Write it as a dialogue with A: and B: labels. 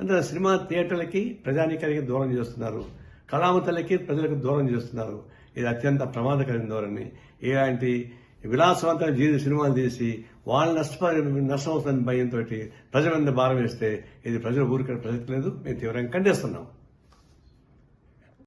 A: అంటే సినిమా థియేటర్లకి ప్రజానీకానికి దూరం చేస్తున్నారు. కళామతలకి ప్రజలకు దూరం చేస్తున్నారు. ఇది అత్యంత ప్రమాదకరమైన ధోరణి. ఇలాంటి విలాసవంతమైన జీవిత సినిమాలు తీసి వాళ్ళు నష్టపరి నష్టం అవుతుందని భయంతో ప్రజల మీద భారం వేస్తే ఇది ప్రజలు ఊరికే ప్రసక్తి లేదు మేము తీవ్రంగా ఖండిస్తున్నాం.